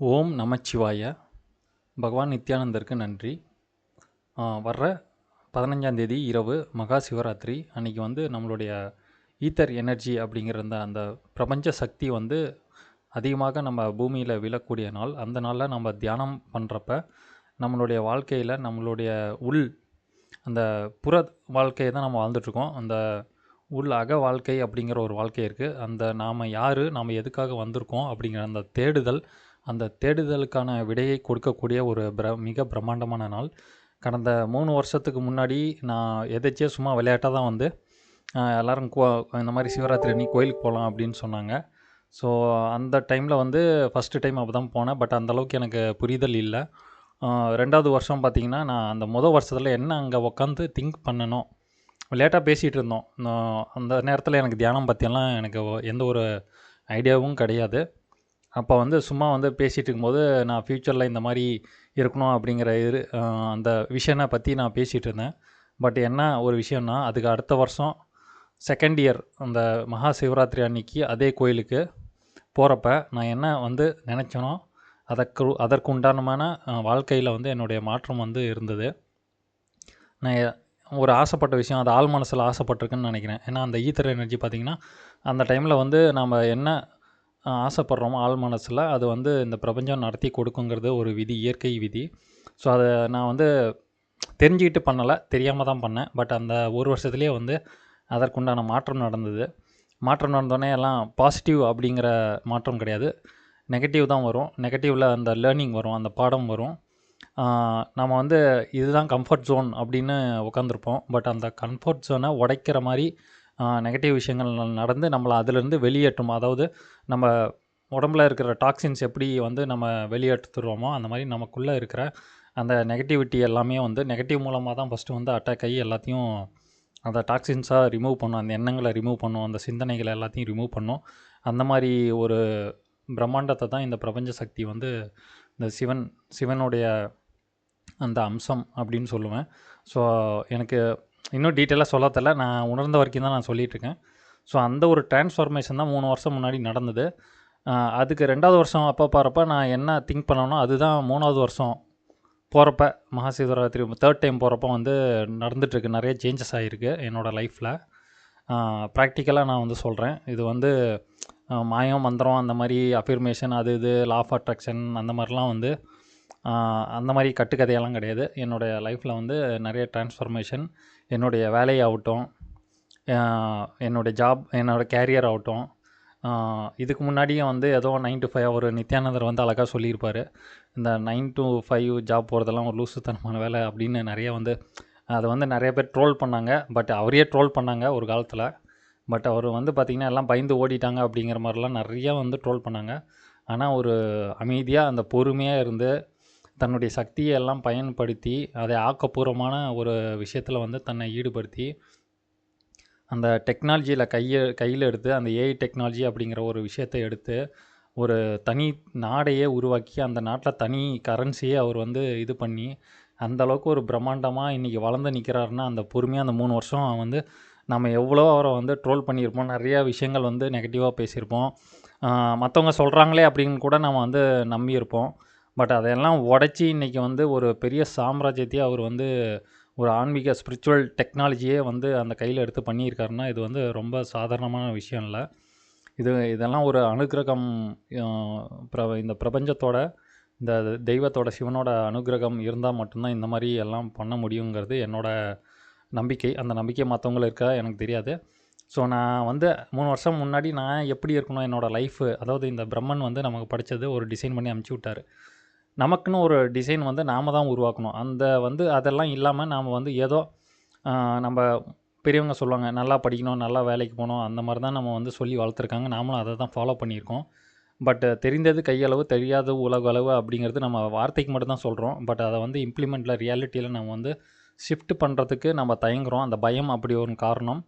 ஓம் நமச்சிவாய. பகவான் நித்யானந்தருக்கு நன்றி. வர்ற பதினஞ்சாந்தேதி இரவு மகா சிவராத்திரி. அன்னைக்கு வந்து நம்மளுடைய ஈத்தர் எனர்ஜி அப்படிங்கிற அந்த அந்த பிரபஞ்ச சக்தி வந்து அதிகமாக நம்ம பூமியில் விழக்கூடிய நாள். அந்த நாளில் நம்ம தியானம் பண்ணுறப்ப நம்மளுடைய வாழ்க்கையில் நம்மளுடைய உள் அந்த புற வாழ்க்கையை தான் நம்ம வாழ்ந்துட்டுருக்கோம். அந்த உள் அக வாழ்க்கை அப்படிங்கிற ஒரு வாழ்க்கை இருக்குது அந்த நாம் யார்? நாம் எதுக்காக வந்திருக்கோம்? அப்படிங்கிற அந்த தேடுதல் அந்த தேடுதலுக்கான விடையை கொடுக்கக்கூடிய ஒரு பிர மிக பிரம்மாண்டமான நாள். கடந்த மூணு வருஷத்துக்கு முன்னாடி நான் எதாச்சியாக சும்மா விளையாட்டாக தான் வந்து எல்லோரும் கோ இந்த மாதிரி சிவராத்திரி அன்னைக்கு கோயிலுக்கு போகலாம் அப்படின்னு சொன்னாங்க. ஸோ அந்த டைமில் வந்து ஃபஸ்ட்டு டைம் அப்போ தான் போனேன். பட் அந்தளவுக்கு எனக்கு புரிதல் இல்லை. ரெண்டாவது வருஷம் பார்த்தீங்கன்னா நான் அந்த முதல் வருஷத்தில் என்ன அங்கே உட்காந்து திங்க் பண்ணணும் லேட்டாக பேசிகிட்டு இருந்தோம். நான் அந்த நேரத்தில் எனக்கு தியானம் பற்றியெல்லாம் எனக்கு எந்த ஒரு ஐடியாவும் கிடையாது. அப்போ வந்து சும்மா வந்து பேசிகிட்டு இருக்கும்போது நான் ஃப்யூச்சரில் இந்த மாதிரி இருக்கணும் அப்படிங்கிற இரு அந்த விஷயனை பற்றி நான் பேசிகிட்டு இருந்தேன் பட் என்ன ஒரு விஷயம்னா அதுக்கு அடுத்த வருஷம் செகண்ட் இயர் அந்த மகா சிவராத்திரி அன்னைக்கு அதே கோயிலுக்கு போகிறப்ப நான் என்ன வந்து நினச்சேனோ அதற்கு அதற்கு உண்டானமான வாழ்க்கையில் வந்து என்னுடைய மாற்றம் வந்து இருந்தது. நான் ஒரு ஆசைப்பட்ட விஷயம் அது ஆள் மனசில் ஆசைப்பட்டிருக்குன்னு நினைக்கிறேன். ஏன்னா அந்த ஈத்தர் எனர்ஜி பார்த்திங்கன்னா அந்த டைமில் வந்து நம்ம என்ன ஆசைப்படுறோமோ ஆள் மனசில். அது வந்து இந்த பிரபஞ்சம் நடத்தி கொடுக்குங்கிறது ஒரு விதி இயற்கை விதி. ஸோ அதை நான் வந்து தெரிஞ்சுக்கிட்டு பண்ணலை. தெரியாமல் தான் பண்ணேன். பட் அந்த ஒரு வருஷத்துலேயே வந்து அதற்குண்டான மாற்றம் நடந்தது. மாற்றம் நடந்தோடனே எல்லாம் பாசிட்டிவ் அப்படிங்கிற மாற்றம் கிடையாது. நெகட்டிவ் தான் வரும். நெகட்டிவில் அந்த லேர்னிங் வரும். அந்த பாடம் வரும். நம்ம வந்து இதுதான் கம்ஃபர்ட் ஜோன் அப்படின்னு உட்காந்துருப்போம் பட் அந்த கம்ஃபர்ட் ஜோனை உடைக்கிற மாதிரி நெகட்டிவ் விஷயங்கள் நடந்து நம்மளை அதிலேருந்து வெளியேற்றும். அதாவது நம்ம உடம்புல இருக்கிற டாக்ஸின்ஸ் எப்படி வந்து நம்ம வெளியேற்றுறோமோ அந்த மாதிரி நமக்குள்ளே இருக்கிற அந்த நெகட்டிவிட்டி எல்லாமே வந்து நெகட்டிவ் மூலமாக தான் ஃபஸ்ட்டு வந்து அட்டாக் ஆகி எல்லாத்தையும் அந்த டாக்ஸின்ஸாக ரிமூவ் பண்ணும். அந்த எண்ணங்களை ரிமூவ் பண்ணும். அந்த சிந்தனைகளை எல்லாத்தையும் ரிமூவ் பண்ணும். அந்த மாதிரி ஒரு பிரம்மாண்டத்தை தான் இந்த பிரபஞ்ச சக்தி வந்து இந்த சிவன் சிவனுடைய அந்த அம்சம் அப்படின்னு சொல்லுவேன். ஸோ எனக்கு இன்னும் டீட்டெயிலாக சொல்ல தெரில நான் உணர்ந்த வரைக்கும் தான் நான் சொல்லிகிட்ருக்கேன் இருக்கேன் ஸோ அந்த ஒரு டிரான்ஸ்ஃபார்மேஷன் தான் மூணு வருஷம் முன்னாடி நடந்தது. அதுக்கு ரெண்டாவது வருஷம் அப்போ போகிறப்ப நான் என்ன திங்க் பண்ணனோ அதுதான் மூணாவது வருஷம் போகிறப்ப மகாசிவராத்திரி தேர்ட் டைம் போகிறப்ப வந்து நடந்துகிட்ருக்கு நிறைய சேஞ்சஸ் ஆகிருக்கு என்னோடய லைஃப்பில் ப்ராக்டிக்கலாக நான் வந்து சொல்கிறேன் இது வந்து மாயம் மந்திரம் அந்த மாதிரி அஃபிர்மேஷன் அது இது லா ஆஃப் அட்ராக்ஷன் அந்த மாதிரிலாம் வந்து அந்த மாதிரி கட்டுக்கதையெல்லாம் கிடையாது. என்னுடைய லைஃப்பில் வந்து நிறைய டிரான்ஸ்ஃபர்மேஷன் என்னுடைய வேலையாகட்டும் ஆகட்டும் என்னுடைய ஜாப் என்னோடய கேரியர் ஆகட்டும் இதுக்கு முன்னாடியே வந்து ஏதோ நைன் டு ஃபைவ் ஒரு நித்யானந்தர் வந்து அழகாக சொல்லியிருப்பார். இந்த நைன் டு ஃபைவ் ஜாப் போகிறதெல்லாம் ஒரு லூசுத்தனமான வேலை அப்படின்னு நிறைய வந்து அதை வந்து நிறைய பேர் ட்ரோல் பண்ணாங்க. பட் அவரையே ட்ரோல் பண்ணாங்க ஒரு காலத்தில். பட் அவர் வந்து பார்த்திங்கன்னா எல்லாம் பயந்து ஓடிட்டாங்க அப்படிங்கிற மாதிரிலாம் நிறையா வந்து ட்ரோல் பண்ணாங்க. ஆனால் ஒரு அமைதியாக அந்த பொறுமையாக இருந்து தன்னுடைய சக்தியை எல்லாம் பயன்படுத்தி அதை ஆக்கப்பூர்வமான ஒரு விஷயத்தில் வந்து தன்னை ஈடுபடுத்தி அந்த டெக்னாலஜியில் கையை கையில் எடுத்து அந்த ஏஐ டெக்னாலஜி அப்படிங்கிற ஒரு விஷயத்தை எடுத்து ஒரு தனி நாடையே உருவாக்கி அந்த நாட்டில் தனி கரன்சியே அவர் வந்து இது பண்ணி அந்த அளவுக்கு ஒரு பிரம்மாண்டமாக இன்றைக்கி வளர்ந்து நிற்கிறாருன்னா அந்த பொறுமையாக அந்த மூணு வருஷம் வந்து நம்ம எவ்வளோ அவரை வந்து ட்ரோல் பண்ணியிருப்போம். நிறையா விஷயங்கள் வந்து நெகட்டிவாக பேசியிருப்போம். மற்றவங்க சொல்கிறாங்களே அப்படின்னு கூட நம்ம வந்து நம்பியிருப்போம். பட் அதையெல்லாம் உடச்சி இன்றைக்கி வந்து ஒரு பெரிய சாம்ராஜ்யத்தையே அவர் வந்து ஒரு ஆன்மீக ஸ்பிரிச்சுவல் டெக்னாலஜியே வந்து அந்த கையில் எடுத்து பண்ணியிருக்காருன்னா இது வந்து ரொம்ப சாதாரணமான விஷயம் இல்லை. இது இதெல்லாம் ஒரு அனுக்கிரகம் ஆஹ், இந்த பிரபஞ்சத்தோட இந்த தெய்வத்தோட சிவனோட அனுக்கிரகம் இருந்தால் மட்டும்தான் இந்த மாதிரி எல்லாம் பண்ண முடியுங்கிறது என்னோட நம்பிக்கை. அந்த நம்பிக்கை மற்றவங்களும் இருக்கா எனக்கு தெரியாது. ஸோ நான் வந்து மூணு வருஷம் முன்னாடி நான் எப்படி இருக்கணும் என்னோடய லைஃபு அதாவது இந்த பிரம்மன் வந்து நமக்கு படித்தது ஒரு டிசைன் பண்ணி அமுச்சு விட்டார். நமக்குன்னு ஒரு டிசைன் வந்து நாம தான் உருவாக்கணும். அந்த வந்து அதெல்லாம் இல்லாமல் நாம் வந்து ஏதோ நம்ம பெரியவங்க சொல்லுவாங்க நல்லா படிக்கணும் நல்லா வேலைக்கு போகணும் அந்த மாதிரி தான் நம்ம வந்து சொல்லி வளர்த்துருக்காங்க. நாமளும் அதை தான் ஃபாலோ பண்ணியிருக்கோம். பட் தெரிந்தது கையளவு தெரியாத உலக அளவு அப்படிங்கிறது நம்ம வார்த்தைக்கு மட்டும் தான் சொல்கிறோம் பட் அதை வந்து இம்ப்ளிமெண்ட்டில் ரியாலிட்டியில் நம்ம வந்து ஷிஃப்ட் பண்ணுறதுக்கு நம்ம தயங்குறோம். அந்த பயம் அப்படி ஒரு காரணம்.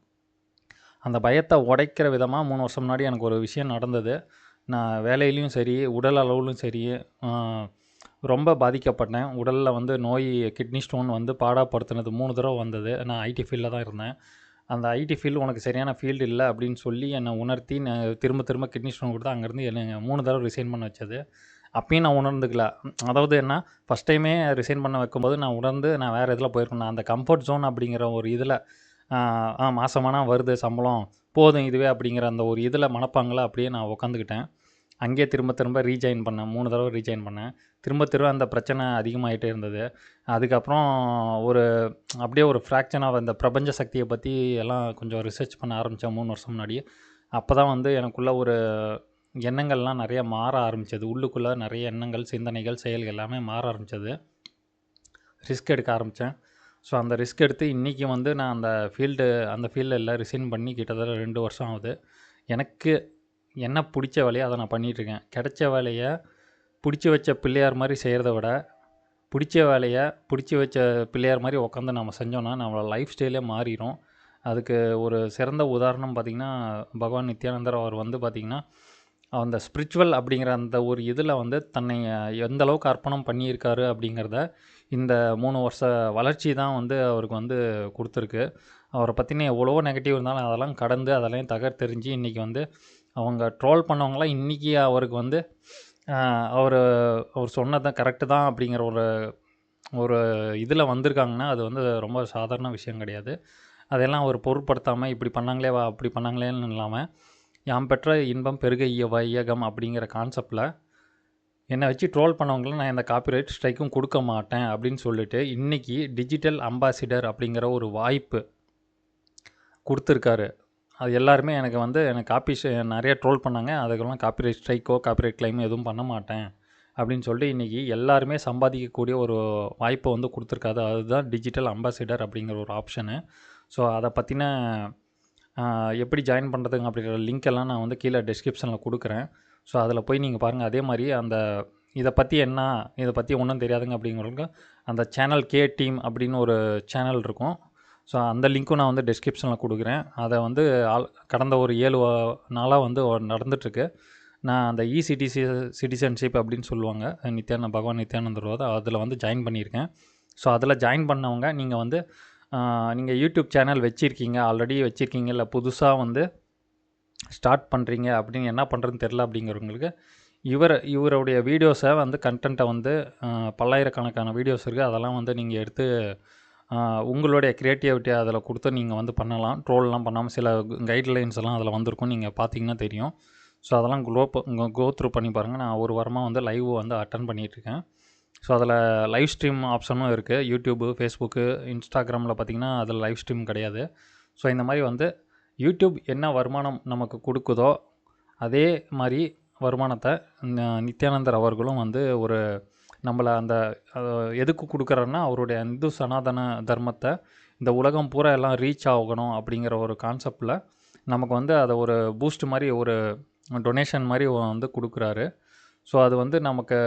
அந்த பயத்தை உடைக்கிற விதமாக மூணு வருஷம் முன்னாடி எனக்கு ஒரு விஷயம் நடந்தது. நான் வேலையிலையும் சரி உடல் அளவுலையும் சரி ரொம்ப பாதிக்கப்பட்டேன். உடலில் வந்து நோய் கிட்னி ஸ்டோன் வந்து பாடாப்படுத்தினது மூணு தடவை வந்தது. நான் ஐடி ஃபீல்டில் தான் இருந்தேன். அந்த ஐடி ஃபீல்டு உனக்கு சரியான ஃபீல்டு இல்லை அப்படின்னு சொல்லி என்னை உணர்த்தி நான் திரும்ப திரும்ப கிட்னி ஸ்டோன் கொடுத்து அங்கேருந்து என்னை மூணு தடவை ரிசைன் பண்ண வச்சது. அப்பயும் நான் உணர்ந்துக்கல. அதாவது என்ன? ஃபஸ்ட் டைமே ரிசைன் பண்ண வைக்கும்போது நான் உணர்ந்து நான் வேறு இதில் போயிருக்கேன் நான் அந்த கம்ஃபர்ட் ஜோன் அப்படிங்கிற ஒரு இதில் ஆ மாதமானா வருது சம்பளம். போதும் இதுவே அப்படிங்கிற அந்த ஒரு இதில் மனப்பாங்கில் அப்படியே நான் உக்காந்துக்கிட்டேன். அங்கேயே திரும்ப திரும்ப ரீஜாயின் பண்ணேன். மூணு தடவை ரீஜாயின் பண்ணேன். திரும்ப திரும்ப அந்த பிரச்சனை அதிகமாகிட்டே இருந்தது. அதுக்கப்புறம் ஒரு அப்படியே ஒரு ஃப்ராக்ஷனாக இந்த பிரபஞ்ச சக்தியை பற்றி எல்லாம் கொஞ்சம் ரிசர்ச் பண்ண ஆரம்பித்தேன் மூணு வருஷம் முன்னாடி. அப்போ தான் வந்து எனக்குள்ளே ஒரு எண்ணங்கள்லாம் நிறைய மாற ஆரம்பித்தது உள்ளுக்குள்ளே நிறைய எண்ணங்கள் சிந்தனைகள் செயல்கள் எல்லாமே மாற ஆரம்பித்தது ரிஸ்க் எடுக்க ஆரம்பித்தேன் ஸோ அந்த ரிஸ்க் எடுத்து இன்றைக்கி வந்து நான் அந்த ஃபீல்டு அந்த ஃபீல்டில் ரிசைன் பண்ணி கிட்டத்தட்ட ரெண்டு வருஷம் ஆகுது. எனக்கு என்ன பிடிச்ச வேலையை அதை நான் பண்ணிகிட்ருக்கேன் கிடைச்ச வேலையை பிடிச்சி வச்ச பிள்ளையார் மாதிரி செய்கிறத விட பிடிச்ச வேலையை பிடிச்சி வச்ச பிள்ளையார் மாதிரி உட்காந்து நம்ம செஞ்சோன்னா நம்மளோட லைஃப் ஸ்டைலே மாறிடும் அதுக்கு ஒரு சிறந்த உதாரணம் பார்த்திங்கன்னா பகவான் நித்யானந்தர் அவர் வந்து பார்த்திங்கன்னா அந்த ஸ்பிரிச்சுவல் அப்படிங்கிற அந்த ஒரு இதில் வந்து தன்னை எந்த அளவுக்கு அர்ப்பணம் பண்ணியிருக்காரு அப்படிங்கிறத இந்த மூணு வருஷ வளர்ச்சி தான் வந்து அவருக்கு வந்து கொடுத்துருக்கு. அவரை பற்றின எவ்வளவோ நெகட்டிவ் இருந்தாலும் அதெல்லாம் கடந்து அதெல்லாம் தகர்த்தெறிஞ்சு இன்றைக்கி வந்து அவங்க ட்ரோல் பண்ணவங்களாம் இன்றைக்கி அவருக்கு வந்து அவர் அவர் சொன்னது கரெக்டு தான் அப்படிங்கிற ஒரு ஒரு இதில் வந்திருக்காங்கன்னா அது வந்து ரொம்ப சாதாரண விஷயம் கிடையாது. அதெல்லாம் அவர் பொருட்படுத்தாமல் இப்படி பண்ணாங்களே வா அப்படி பண்ணாங்களேன்னு இல்லாமல் யாம் பெற்ற இன்பம் பெருக இய வையகம் அப்படிங்கிற கான்செப்டில் என்னை வச்சு ட்ரோல் பண்ணவங்கள நான் இந்த காப்பிரைட் ஸ்ட்ரைக்கும் கொடுக்க மாட்டேன் அப்படின்னு சொல்லிட்டு இன்றைக்கி டிஜிட்டல் அம்பாசிடர் அப்படிங்கிற ஒரு வாய்ப்பு கொடுத்துருக்காரு. அது எல்லாருமே எனக்கு வந்து எனக்கு காப்பி நிறைய ட்ரோல் பண்ணாங்க. அதுக்கெல்லாம் காப்பிரைட் ஸ்ட்ரைக்கோ காப்பிரைட் கிளைமோ எதுவும் பண்ண மாட்டேன் அப்படின்னு சொல்லிட்டு இன்றைக்கி எல்லாருமே சம்பாதிக்கக்கூடிய ஒரு வாய்ப்பை வந்து கொடுத்துருக்காது அதுதான் டிஜிட்டல் அம்பாசிடர் அப்படிங்கிற ஒரு ஆப்ஷனு ஸோ அதை பற்றின எப்படி ஜாயின் பண்ணுறதுங்க அப்படிங்கிற லிங்க் எல்லாம் நான் வந்து கீழே டிஸ்கிரிப்ஷனில் கொடுக்குறேன். ஸோ அதில் போய் நீங்கள் பாருங்கள் அதே மாதிரி அந்த இதை பற்றி என்ன இதை பற்றி ஒன்றும் தெரியாதுங்க அப்படிங்கிறவங்க அந்த சேனல் கே டீம் அப்படின்னு ஒரு சேனல் இருக்கும். ஸோ அந்த லிங்க்கும் நான் வந்து டிஸ்கிரிப்ஷனில் கொடுக்குறேன். அதை வந்து ஆல் கடந்த ஒரு ஏழு நாளாக வந்து நடந்துகிட்ருக்கு நான் அந்த இசிடிசி சிட்டிசன்ஷிப் அப்படின்னு சொல்லுவாங்க நித்யானந்த பகவான் நித்யானந்தர் அதில் வந்து ஜாயின் பண்ணியிருக்கேன். ஸோ அதில் ஜாயின் பண்ணவங்க நீங்கள் வந்து நீங்கள் யூடியூப் சேனல் வச்சுருக்கீங்க ஆல்ரெடி வச்சுருக்கீங்க இல்லை புதுசாக வந்து ஸ்டார்ட் பண்ணுறீங்க அப்படின்னு என்ன பண்ணுறதுன்னு தெரில அப்படிங்கிறவங்களுக்கு இவர் இவருடைய வீடியோஸை வந்து கண்டென்ட்டை வந்து பல்லாயிரக்கணக்கான வீடியோஸ் இருக்குது அதெல்லாம் வந்து நீங்கள் எடுத்து உங்களுடைய க்ரியேட்டிவிட்டி அதில் கொடுத்து நீங்கள் வந்து பண்ணலாம். ட்ரோல்லாம் பண்ணாமல் சில கைட்லைன்ஸ் எல்லாம் அதில் வந்திருக்கும் நீங்கள் பார்த்தீங்கன்னா தெரியும். ஸோ அதெல்லாம் க்ளோ கோ த்ரூ பண்ணி பாருங்கள் நான் ஒரு வாரமாக வந்து லைவ் வந்து அட்டன் பண்ணிகிட்ருக்கேன் ஸோ அதில் லைவ் ஸ்ட்ரீம் ஆப்ஷனும் இருக்குது யூடியூப்பு ஃபேஸ்புக்கு இன்ஸ்டாகிராமில் பார்த்திங்கன்னா அதில் லைவ் ஸ்ட்ரீம் கிடையாது. ஸோ இந்த மாதிரி வந்து யூடியூப் என்ன வருமானம் நமக்கு கொடுக்குதோ அதே மாதிரி வருமானத்தை நித்யானந்தர் அவர்களும் வந்து ஒரு நம்மளை அந்த எதுக்கு கொடுக்குறாருன்னா அவருடைய இந்து சனாதன தர்மத்தை இந்த உலகம் பூரா எல்லாம் ரீச் ஆகணும் அப்படிங்கிற ஒரு கான்செப்டில் நமக்கு வந்து அதை ஒரு பூஸ்ட் மாதிரி ஒரு டொனேஷன் மாதிரி வந்து கொடுக்குறாரு. ஸோ அது வந்து நமக்கு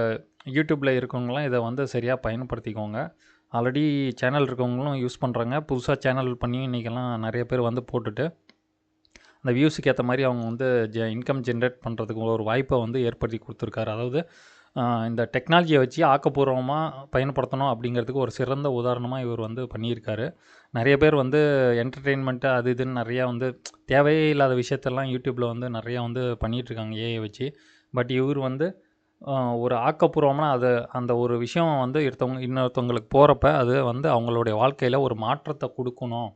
யூடியூப்பில் இருக்கவங்களாம் இதை வந்து சரியாக பயன்படுத்திக்கோங்க. ஆல்ரெடி சேனல் இருக்கவங்களும் யூஸ் பண்ணுறாங்க புதுசாக சேனல் பண்ணி இன்றைக்கெல்லாம் நிறைய பேர் வந்து போட்டுட்டு அந்த வியூஸுக்கு ஏற்ற மாதிரி அவங்க வந்து ஜெ இன்கம் ஜென்ரேட் பண்ணுறதுக்கு ஒரு வாய்ப்பை வந்து ஏற்படுத்தி கொடுத்துருக்காரு. அதாவது இந்த டெக்னாலஜியை வச்சு ஆக்கப்பூர்வமாக பயன்படுத்தணும் அப்படிங்கிறதுக்கு ஒரு சிறந்த உதாரணமாக இவர் வந்து பண்ணியிருக்காரு. நிறைய பேர் வந்து என்டர்டெயின்மெண்ட்டு அது இதுன்னு நிறையா வந்து தேவையே இல்லாத விஷயத்தெல்லாம் யூடியூப்பில் வந்து நிறையா வந்து பண்ணிகிட்ருக்காங்க ஏஐ வச்சு. பட் இவர் வந்து ஒரு ஆக்கப்பூர்வமான அது அந்த ஒரு விஷயம் வந்து ஒருத்தவங்க இன்னொருத்தவங்களுக்கு போகிறப்ப அது வந்து அவங்களுடைய வாழ்க்கையில் ஒரு மாற்றத்தை கொடுக்கணும்.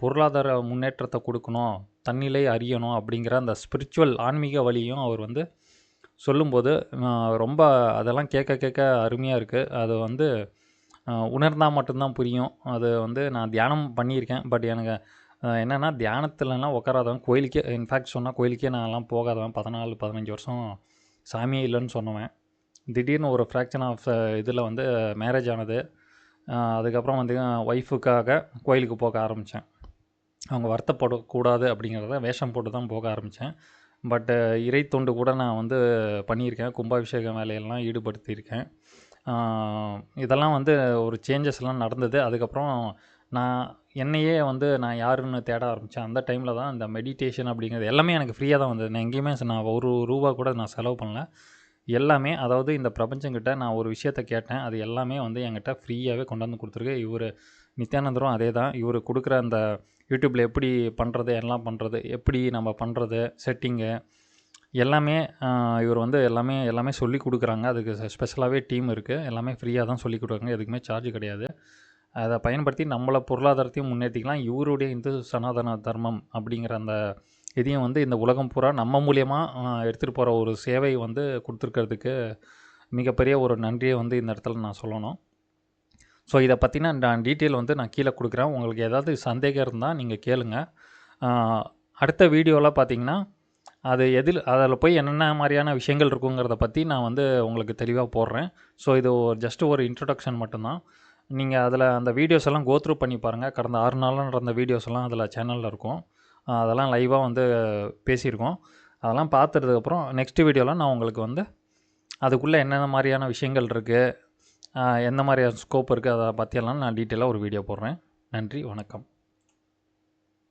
பொருளாதார முன்னேற்றத்தை கொடுக்கணும். தன்னிலை அறியணும் அப்படிங்கிற அந்த ஸ்பிரிச்சுவல் ஆன்மீக வழியும் அவர் வந்து சொல்லும்போது ரொம்ப அதெல்லாம் கேட்க கேட்க அருமையாக இருக்குது அது வந்து உணர்ந்தால் மட்டும்தான் புரியும். அது வந்து நான் தியானம் பண்ணியிருக்கேன். பட் எனக்கு என்னென்னா தியானத்துலலாம் உட்காராதவன் கோயிலுக்கே இன்ஃபேக்ட் சொன்னால் கோயிலுக்கே நான்லாம் போகாதவன். பதினாலு பதினஞ்சு வருஷம் சாமியே இல்லைன்னு சொன்னவன். திடீர்னு ஒரு ஃப்ராக்ஷன் ஆஃப் இதில் வந்து மேரேஜ் ஆனது. அதுக்கப்புறம் வந்து ஒய்ஃபுக்காக கோயிலுக்கு போக ஆரம்பித்தேன் அவங்க வருத்தப்படக்கூடாது அப்படிங்கிறத வேஷம் போட்டு தான் போக ஆரம்பித்தேன் பட்டு இறை தொண்டு கூட நான் வந்து பண்ணியிருக்கேன். கும்பாபிஷேகம் வேலையெல்லாம் ஈடுபடுத்தியிருக்கேன். இதெல்லாம் வந்து ஒரு சேஞ்சஸ்லாம் நடந்தது. அதுக்கப்புறம் நான் என்னையே வந்து நான் யாருன்னு தேட ஆரம்பித்தேன் அந்த டைமில் தான் இந்த மெடிடேஷன் அப்படிங்கிறது எல்லாமே எனக்கு ஃப்ரீயாக தான் வந்தது. நான் எங்கேயுமே நான் ஒரு ரூபா கூட நான் செலவு பண்ணல. எல்லாமே அதாவது இந்த பிரபஞ்சங்கிட்ட நான் ஒரு விஷயத்த கேட்டேன். அது எல்லாமே வந்து என்கிட்ட ஃப்ரீயாகவே கொண்டாந்து கொடுத்துருக்கு. இவர் நித்யானந்தரும் அதே தான். இவர் கொடுக்குற அந்த யூடியூப்பில் எப்படி பண்ணுறது எல்லாம் பண்ணுறது எப்படி நம்ம பண்ணுறது செட்டிங்கு எல்லாமே இவர் வந்து எல்லாமே எல்லாமே சொல்லி கொடுக்குறாங்க. அதுக்கு ஸ்பெஷலாகவே டீம் இருக்குது எல்லாமே ஃப்ரீயாக தான் சொல்லி கொடுக்குறாங்க. எதுக்குமே சார்ஜ் கிடையாது. அதை பயன்படுத்தி நம்மளை பொருளாதாரத்தையும் முன்னேற்றிக்கலாம் இவருடைய இந்து சனாதன தர்மம் அப்படிங்கிற அந்த இதையும் வந்து இந்த உலகம் பூரா நம்ம மூலியமாக எடுத்துகிட்டு போகிற ஒரு சேவை வந்து கொடுத்துருக்கிறதுக்கு மிகப்பெரிய ஒரு நன்றியை வந்து இந்த இடத்துல நான் சொல்லணும். ஸோ இதை பற்றின நான் டீட்டெயில் வந்து நான் கீழே கொடுக்குறேன். உங்களுக்கு ஏதாவது சந்தேகம் இருந்தால் நீங்கள் கேளுங்க. அடுத்த வீடியோவில் பார்த்தீங்கன்னா அது எதில் அதில் போய் என்னென்ன மாதிரியான விஷயங்கள் இருக்குங்கிறத பற்றி நான் வந்து உங்களுக்கு தெளிவாக போடுறேன். ஸோ இது ஒரு ஜஸ்ட் ஒரு இன்ட்ரடக்ஷன் மட்டும்தான். நீங்கள் அதில் அந்த வீடியோஸ் எல்லாம் கோத்ரூ பண்ணி பாருங்கள் கடந்த ஆறு நாளாக நடந்த வீடியோஸ் எல்லாம் அதில் சேனலில் இருக்கும். அதெல்லாம் லைவாக வந்து பேசியிருக்கோம். அதெல்லாம் பார்த்துட்டதுக்கப்புறம் நெக்ஸ்ட் வீடியோவில் நான் உங்களுக்கு வந்து அதுக்குள்ளே என்னென்ன மாதிரியான விஷயங்கள் இருக்குது எந்த மாதிரியான ஸ்கோப் இருக்குது அதை பற்றியெல்லாம் நான் டீட்டெயிலாக ஒரு வீடியோ போடுறேன். நன்றி வணக்கம்.